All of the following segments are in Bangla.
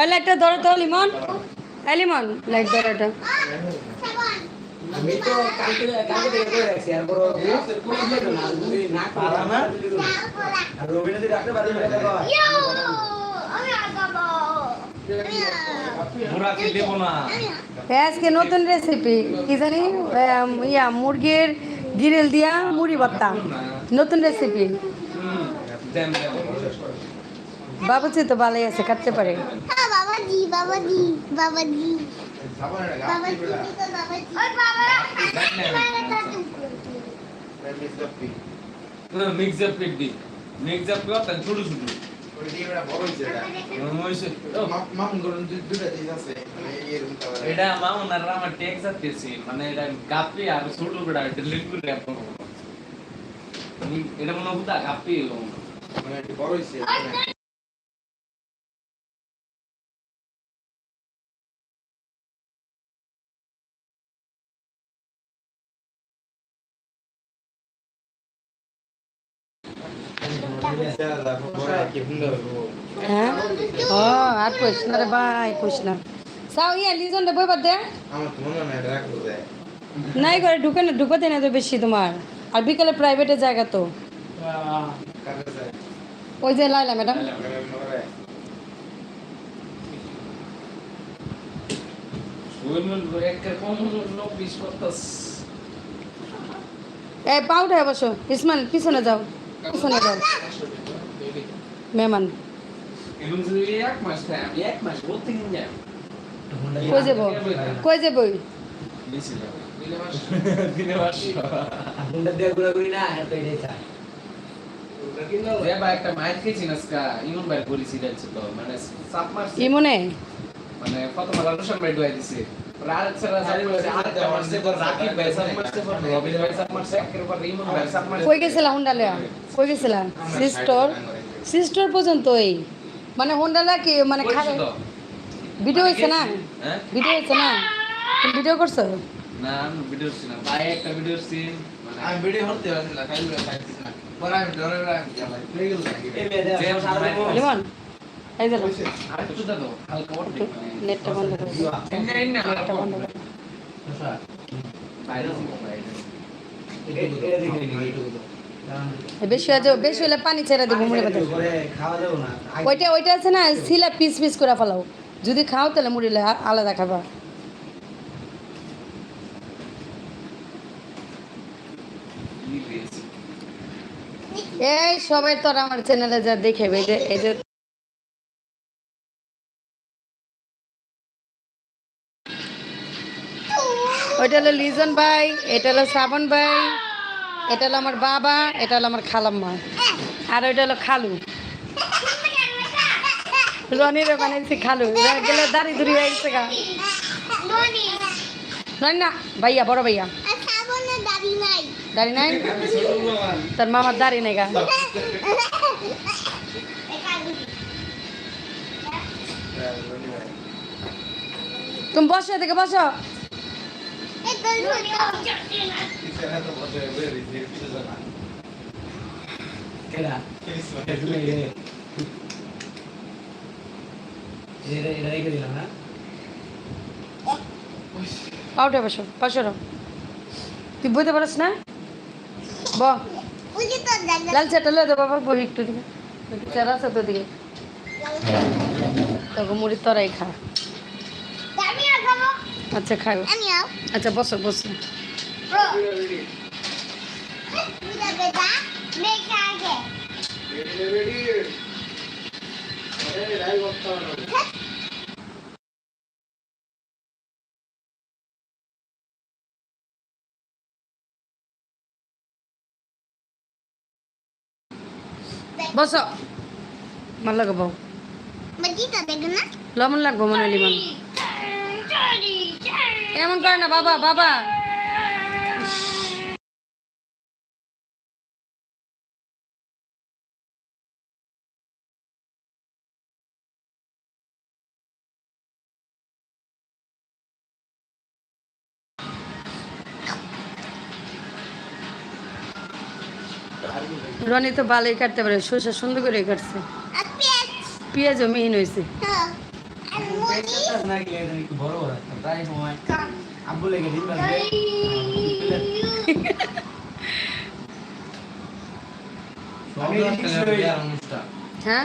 এই লাইটটা ধরো তো লিমন এই লিমন লাইট ধরো এটা আমি তো কালকে কালকে থেকে করে রাখছি আর বড় না পারা না আর রবিনা যদি রাখতে পারি এটা দেখো মুরাকে দেব না আজকে নতুন রেসিপি কি জানি ইয়া মুরগির গিরেল দিয়া মুড়ি ভর্তা নতুন রেসিপি দেন তো ভালোই আছে কাটতে পারে। বাবাজি বাবাজি বাবাজি। বাবাজি ওই বাবা মিক্স আপ পিট দি। মিক্স আপ কর তান ছোট ছোট। এটা আমার ট্যাক্স মানে এটা গাপি আর ছোট বড় এটা মনে হতো গাপি ও আর কইস না। রে ভাই কইস না সাও ইয়া লিজন রে বইবার দে নাই করে ঢুকে না ঢুকতে না তো বেশি তোমার। আর বিকালে প্রাইভেটে জায়গা তো। ওই যে লাইলা ম্যাডাম। ওই এক রকম লোক বিশ করতাস। এই পা উঠে বসো। ইসমাইল পিছনে যাও। পিছনে যাও। মেহমান। যাই। কই যাব? কই যাব? মাস না যে বা একটা মাইট খেয়েছি না ইমন ভাই করেছি তো মানে সাপ মারছে ইমনে? মানে কত মালা রোশন ভাই ডুয়াই দিছে। রাত ছাড়া সারি মারছে আরেকটা মারছে পর রাকিব ভাই সাপ মারছে পর রবিন ভাই সাপ মারছে একের পর ইমন ভাই সাপ মারছে কই গেছিলা হুন্ডালিয়া কই গেছিলা? সিস্টার? সিস্টার পর্যন্তই মানে হুন্ডালা কি মানে করেছ? ভিডিও হয়েছে না? হ্যাঁ? ভিডিও হয়েছে না? তুমি ভিডিও করছ? না আমি ভিডিও ছিল ভাই একটা ভিডিও সিন মানে আমি ভিডিও করতে পারছিলাম খাইলে খাইছিস না লিমন এই নেটটা বন্ধ করো নেটটা বন্ধ করো এই বেশি হয়ে যাও বেশি হলে পানি ছেড়ে দেবো মুড়ি ওইটা ওইটা আছে না সিলা পিস পিস করে ফেলাও। যদি খাও তাহলে মুড়ি আলাদা খাবা। এই সবাই তোর আমার চ্যানেলে যা দেখে যে এই যে। ওইটা হলো লিজন ভাই এটা হলো শ্রাবণ ভাই এটা হলো আমার বাবা এটা হলো আমার খালাম্মা আর ওইটা হলো খালু। রনিরে বানাইছি খালু গেলে দাড়ি ধুরি হয়ে গেছে গা না ভাইয়া বড় ভাইয়া। নাই। দাড়ি নাই তোর মামার দাড়ি নেই গা তুমি বসো এদিকে বসো পাউটে বসো বসো। তুই বইতে পারিস না ব ওই যে তো দাদা লাল চাটা লো বাবা বই একটু দিকে। চেরা আছে তো দিকে। তোকে মুড়ি তরাই খা। আচ্ছা খাও আচ্ছা বসো বসো। ব্রো বুঝা বেটা বসো। ভালো লাগাবো। লবণ লাগবো মনে হলি এমন করে না বাবা বাবা। রনি তো ভালোই কাটতে পারে শসা সুন্দর করে কাটছে। পেঁয়াজও মিহিন হয়েছে। হ্যাঁ। হ্যাঁ?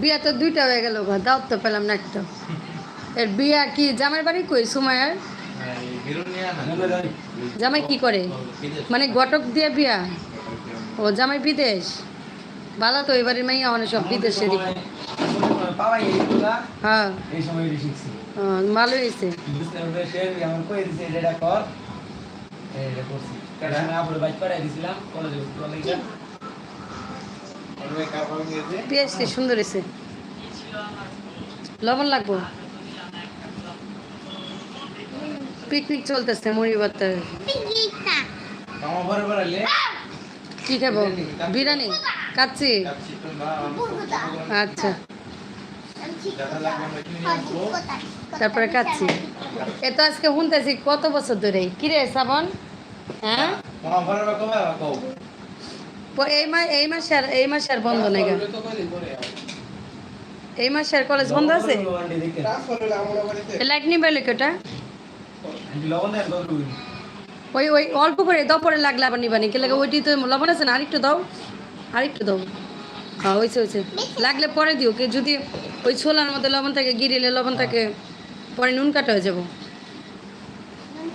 বিয়া তো দুইটা হয়ে গেল ঘর দাও তো পেলাম না একটা। এর বিয়া কি জামাই বাড়ি কই সুমায়ার জামাই কি করে? মানে গটক দিয়ে বিয়া? ও জামাই বিদেশ? ভালো তো এবারের মাইয়া মানে সব এইগুলা হ্যাঁ। ভালো হয়েছে। বুঝতে পারবে সে আমার কই দিছে এটা কর এটা করছি কারণ আমি আপুরে বাইক করাই দিছিলাম কলেজে কলেজে অনেক কাপড় নিয়েছে পেঁয়াজটি সুন্দর হয়েছে লবণ লাগবো পিকনিক চলতেছে পরে কি খাব? বিরিয়ানি কাচ্ছি আচ্ছা। তারপরে কাচ্ছি এ তো আজকে শুনতেছি কত বছর ধরে? কি রে শ্রাবণ? হ্যাঁ? এই মাস এই মাসে আর এই মাসে আর বন্ধ নাই। এই মাসে আর কলেজ বন্ধ আছে? লাইট নিবে দেয় কত ওই ওই অল্প করে দাও পরে লাগলে আবার নিবানি কে লাগে ওইটি তো লবণ আছে না? আরেকটু দাও। আরেকটু দাও। হ্যাঁ ওইছে ওইছে লাগলে পরে দিও। কে যদি ওই ছোলার মধ্যে লবণ থাকে গিরিলে লবণ থাকে পরে নুন কাটা হয়ে যাব। নুন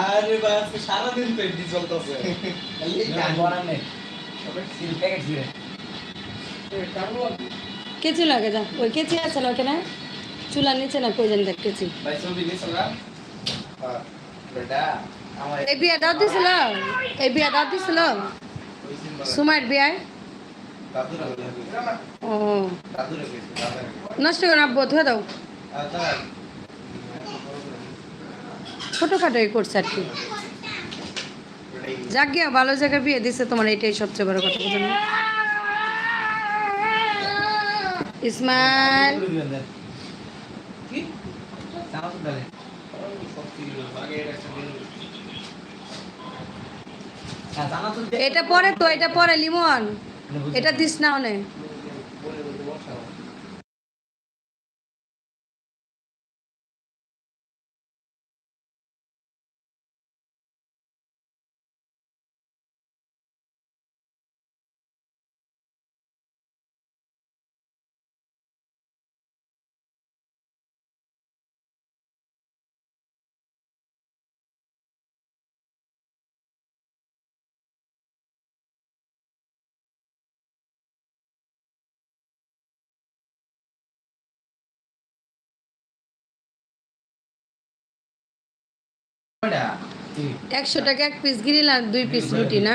আরে বাস সারা দিন পেট দি চলতেছে। বনাম নেই। সিল প্যাকেট সিরে কেচি লাগে যা। ওই কেচি আছে না ওখানে চুলার নিচে না কই জানি দেখ কেচি ভাই ছবি দিছিলাম বেটা আমার এই বিয়া দাও দিছিল এই বিয়া দাও দিছিল। সুমাইয়ের বিয়ায়? ও। নষ্ট করে আব্বু ধুয়ে দাও। ছোটোখাটোই করছে আর কি। যাক গিয়া ভালো জায়গায় বিয়ে দিছে তোমার এটাই সবচেয়ে বড় কথা বুঝো না ইসমাইল। কি? এটা হ্যাঁ এটা পরে তো এটা পরে লিমন। এটা দিস না অনে একশো টাকা এক পিস গ্রিল আর দুই পিস রুটি না?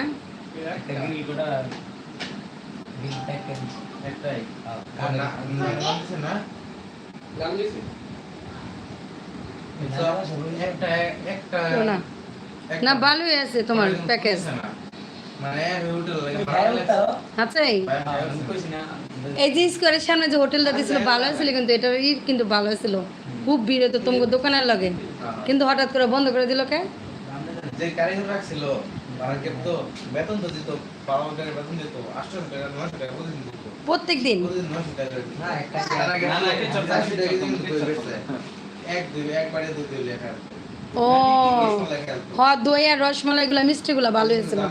না ভালোই আছে তোমার প্যাকেজ মানে কইছি না। এই যে স্কোয়ারের সামনে যে হোটেলটা দিছিল ভালো ছিল কিন্তু এটা ই কিন্তু ভালো ছিল খুব ভিড় হতো তোমাকে দোকানের লাগে। কিন্তু হঠাৎ করে বন্ধ করে দিল কে? যে কারিগর রাখছিল তো বেতন তো দিত বারো টাকা বেতন দিত আটশো টাকা টাকা প্রতিদিন দিত। প্রত্যেক দিন প্রতিদিন টাকা দই। এক দুই একবারে দুই দুই লেখা। ও রসমালাই খেলতো। হ দই আর রসমালাইগুলো মিষ্টিগুলো ভালো হয়েছিল।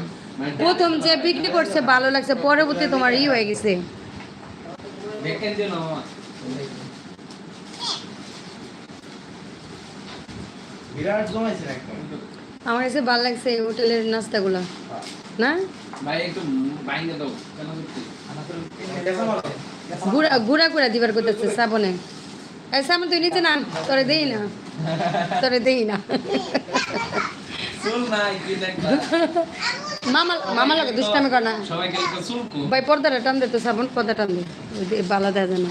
প্রথম যে বিক্রি করছে ভালো লাগছে পরবর্তী তোমার ই হয়ে গেছে। দেখেন যে বিরাট জমাইছে একদম আমার কাছে ভালো লাগছে এই হোটেলের নাস্তাগুলো। না? গুড়া গুড়া গুড়া দিবার করতেছে সাবনে। এই সাবন তুই নিচে না তোরে দেই না। তোরে দেই না। মামা মামা লাগে দুষ্টামি কর না। ভাই পর্দাটা টান দে তো সাবন পর্দা টান দে। বালা দেয় না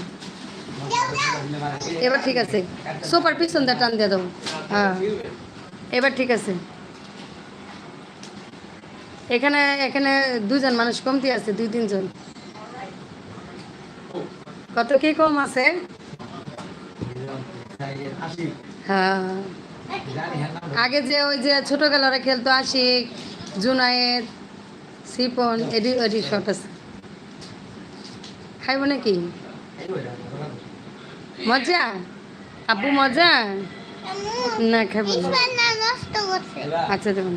এবার ঠিক আছে। সোপার পিছন দা টান দিয়ে দাও। হ্যাঁ। এবার ঠিক আছে। এখানে এখানে দুজন মানুষ কমতি আছে দুই তিনজন। কত কি কম আছে? হ্যাঁ। আগে যে ওই যে ছোট ছোটবেলারা খেলতো আশিক জুনায়েদ সিপন এডি এডি শট আছে। খাইব নাকি? মজা? আব্বু মজা? না খাইব আচ্ছা দেখুন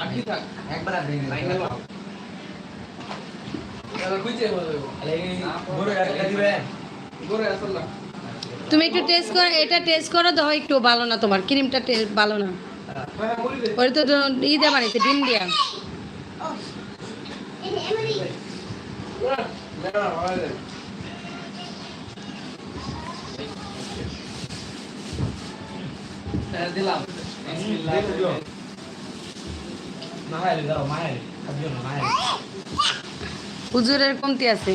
আটকে থাক। একবার আর ভেঙে লাইন বলব বড় একটা আসল তুমি একটু টেস্ট করো এটা টেস্ট করো তো একটু ভালো না তোমার ক্রিমটা ভালো না। হ্যাঁ ওই তো ই দিয়ে বানিয়েছে ডিম দিয়া এমনি না ভালো দে হ্যাঁ দিলাম হুজুরের কমতি আছে।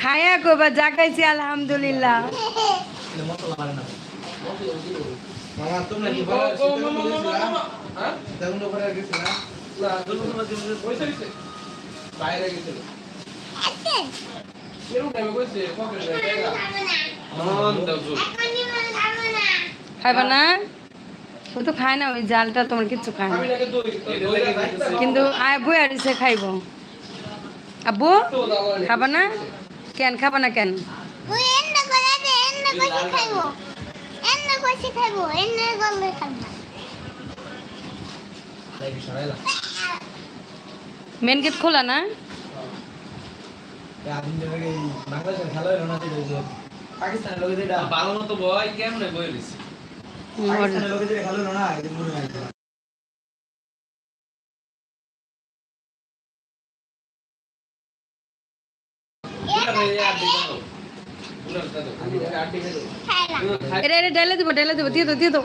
খায়া কইবা যা খাইছি আলহামদুলিল্লাহ। মামা তোমরা কি ও হ্যাঁ না বাইরে গেছিল মন মনে খাইবা না তো খায় না ওই জালটা তোমার কিচ্ছু খায় না কিন্তু আয় বই আর সে খাইব আব্বু তো খাবা না কেন খাবা না কেন খাইবো খাইবো এন্ন গলে খাব না তাই কি সরাইলা মেন গেট খোলা না ঢেলে দেবো। ঢেলে দেবো দিয়ে দাও দিয়ে দাও।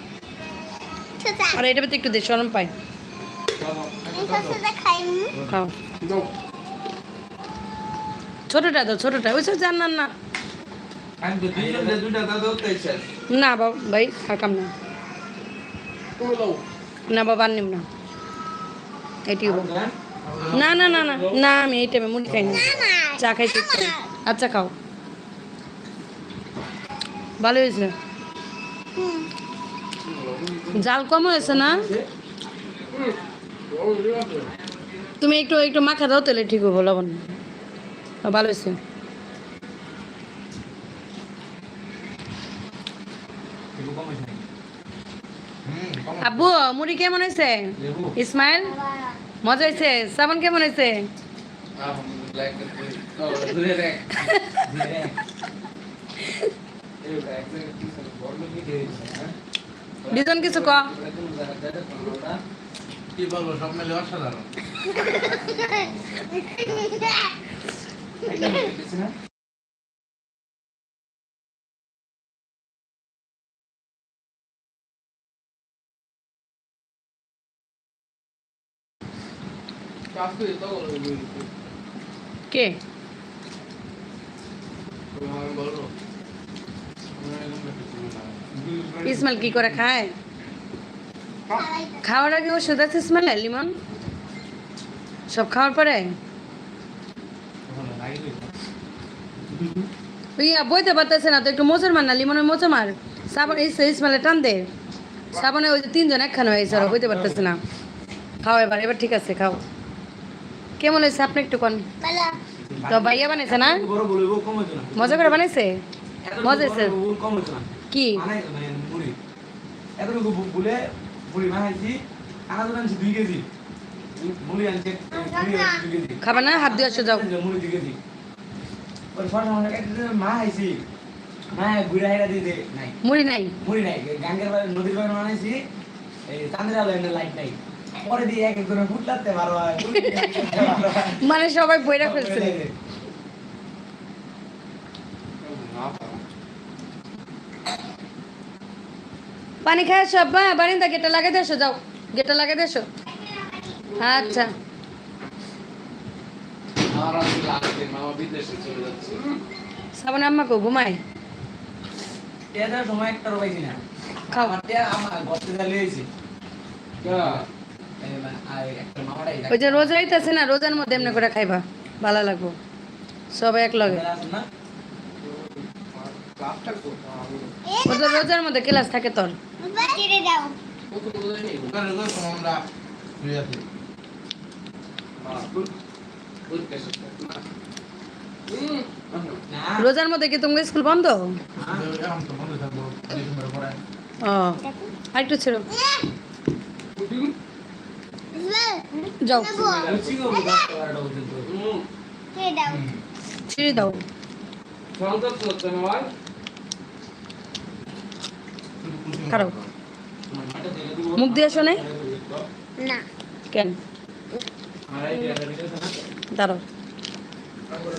আর এটা একটু দে সরম পাই। খাও। ছোটটা দাও ছোটটা। ওই সব জান না। না বাবা ভাই খাকাম না। না বাবা নিম না। এটি না না না না না আমি এই টাইমে মুড়ি খাই না। চা খাইছি আচ্ছা খাও। ভালো হয়েছে। জাল কম হয়েছে না? তুমি একটু একটু মাখা দাও তাহলে ঠিক হব, লবণ। ভালো হয়েছে। আব্বু, মুড়ি কেমন হয়েছে? ইসমাইল, মজা হয়েছে? সাবন কেমন হয়েছে? দুজন কিছু ক। কি বলব সব মিলে অসাধারণ। কে? বলব ইসমাইল কি করে খায়? খাওয়ার আগে ওষুধ আছে ইসমাইল লিমন? সব খাওয়ার পরে? বইতে পারতেছে না তো, একটু মোচর মার না, লিমনের মোচর মার। টান দে। সাবানে ওই যে তিনজন একখানে হয়েছে ওরা হইতে পারতেছে না। খাও এবার এবার ঠিক আছে, খাও। কেমন হয়েছে? আপনি একটু কন। তো ভাইয়া বানাইছে না? মজা করে বানাইছে? এত মজা বড় হয়েছে বউ কম হতো না। কি? মানে এতটুকু বু- বুড়ি মানাইছি আনা তো আনছি দুই কেজি। মুড়ি আনছে দুই কেজি খাবে না হাত দিয়ে আসো যাও। মুড়ি দুই কেজি। মা আইছি মা বুড়া হেরা দিয়ে দে নাই। মুড়ি নাই? মুড়ি নাই। গাঙ্গের নদীর বানাইছি। এই চাঁদের আলো এনে লাইট নাই। পরে দিয়ে এক এক করে ফুটলাতে পারো মানে সবাই বইরা ফেলছে। পানি খায় সব বা বারিন্দা গেটটা লাগাই দেছো যাও। গেটটা লাগাই দেছো আচ্ছা। সাবান আম্মাকে ঘুমায়? সময় একটা না। খাও। ওই যে রোজা না রোজার মধ্যে এমনি করে খাইবা। ভালো লাগবো। সবাই এক লগে। রোজার মধ্যে ক্লাস থাকে তোর। দাও। রোজার মধ্যে কি তোমার স্কুল বন্ধ? ও আরেকটু ছিল যাও। ছেড়ে দাও। খারাপ মুখ দিয়ে আসো নাই না। কেন? দাঁড়াও। তারপরে